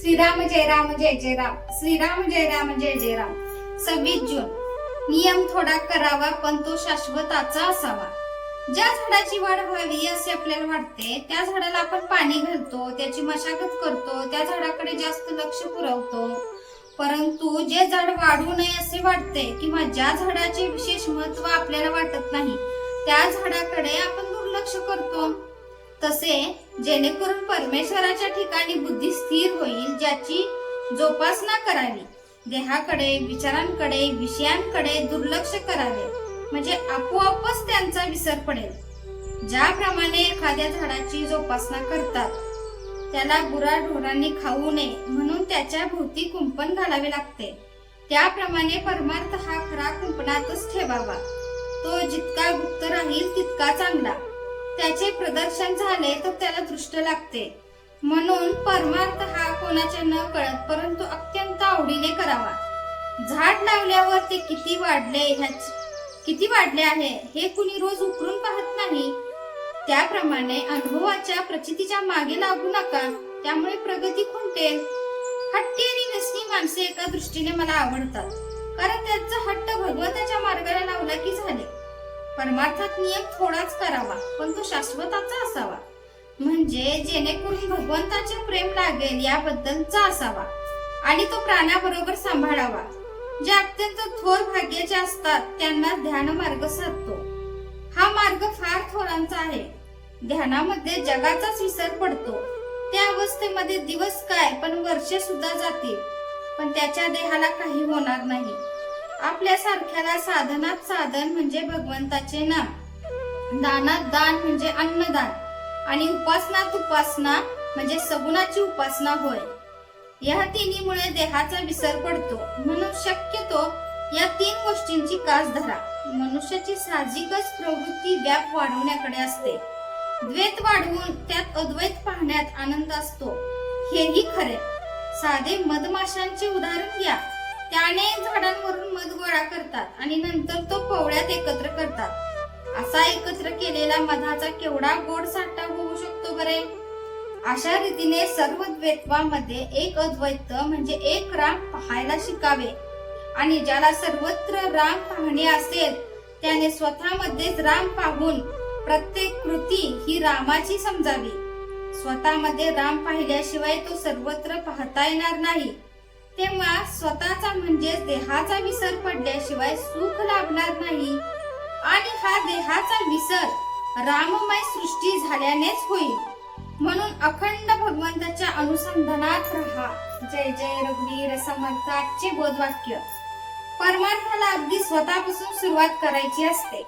श्रीराम जय राम जय जय राम. श्रीराम जय राम जय जय राम. सव्वीस जून. नियम थोडा करावा पण तो शाश्वताचा असावा. ज्या झाडाची वाढ व्हावी असे आपल्याला वाटते त्या झाडाला आपण पाणी घालतो त्याची मशागत करतो त्या झाडाकडे जास्त लक्ष पुरवतो. परंतु जे झाड वाढू नये असे वाटते किंवा ज्या झाडाचे विशेष महत्त्व आपल्याला वाटत नाही त्या झाडाकडे आपण दुर्लक्ष करतो. तसे जेणेकरून परमेश्वराच्या ठिकाणी बुद्धी स्थिर होईल ज्याची जोपासना करावी. देहाकडे विचारांकडे विषयांकडे दुर्लक्ष करावे. म्हणजे आपोआपच त्यांचा विसर पडेल. ज्याप्रमाणे एखाद्या झाडाची जोपासना करतात त्याला गुरा ढोरांनी खाऊ नये म्हणून त्याच्या भोवती कुंपण घालावे लागते. त्याप्रमाणे परमार्थ हा खरा कुंपणातच ठेवावा. तो जितका गुप्त राहील तितका चांगला. त्याचे प्रदर्शन झाले तर त्याला दृष्ट लागते. म्हणून परमार्थ हा कोणाच्या न कळत परंतु अत्यंत आवडीने करावा. झाड लावल्यावर ते किती वाढले किती वाढले आहे हे कुणी रोज उकरून पाहत नाही. त्याप्रमाणे अनुभवाच्या प्रचितीच्या मागे लागू नका त्यामुळे प्रगती खुंटेल. हट्टी आणि व्यसनी माणसे एका दृष्टीने मला आवडतात कारण त्यांचा हट्ट भगवताच्या मार्गाला लावला की झाले. परमार्थात नियम थोडाच करावा पण तो शाश्वताचा असावा. म्हणजे जेणेकरून भगवंताचे प्रेम लागेल याबद्दलचा असावा आणि तो प्राण्याबरोबर सांभाळावा. जे अत्यंत थोर भाग्याचे असतात त्यांना ध्यान मार्ग साधतो. हा मार्ग फार थोरांचा आहे. ध्यानामध्ये जगाचाच विसर पडतो. त्या अवस्थेमध्ये दिवस काय पण वर्षे सुद्धा जातील. पण त्याच्या देहाला काही होणार नाही. आपल्या सारख्याला साधनात साधन म्हणजे भगवंताचे नाम. दानात दान म्हणजे अन्नदान. आणि उपासनात उपासना म्हणजे सगुणाची उपासना होय. या तिन्हीमुळे देहाचा विसर पडतो. म्हणून शक्यतो या तीन गोष्टींची कास धरा. मनुष्याची साहजिकच प्रवृत्ती व्याप वाढवण्याकडे असते. द्वैत वाढवून त्यात अद्वैत पाहण्यात आनंद असतो. हेही खरे साधे मधमाशांचे उदाहरण घ्या. त्याने झाडांवरून मध गोळा करतात आणि नंतर तो पोवळ्यात एकत्र करतात. असा एकत्र केलेला मधाचा केवढा गोड साठा होऊ शकतो बरे? अशा रीतीने सर्व द्वैत्वामध्ये एक अद्वैत म्हणजे एक राम पाहायला शिकावे. आणि ज्याला सर्वत्र राम पाहणे असेल त्याने स्वतःमध्येच राम पाहून प्रत्येक कृती ही रामाची समजावी. स्वतःमध्ये राम पाहिल्याशिवाय तो सर्वत्र पाहता येणार नाही. तेव्हा स्वतःचा म्हणजेच देहाचा विसर पडल्याशिवाय सुख लाभणार नाही. आणि हा देहाचा विसर राममय सृष्टी झाल्यानेच होईल. म्हणून अखंड भगवंताच्या अनुसंधानात राहा. जय जय रघुवीर समर्थ आजचे बोधवाक्य. परमार्थाला अगदी स्वतःपासून सुरुवात करायची असते.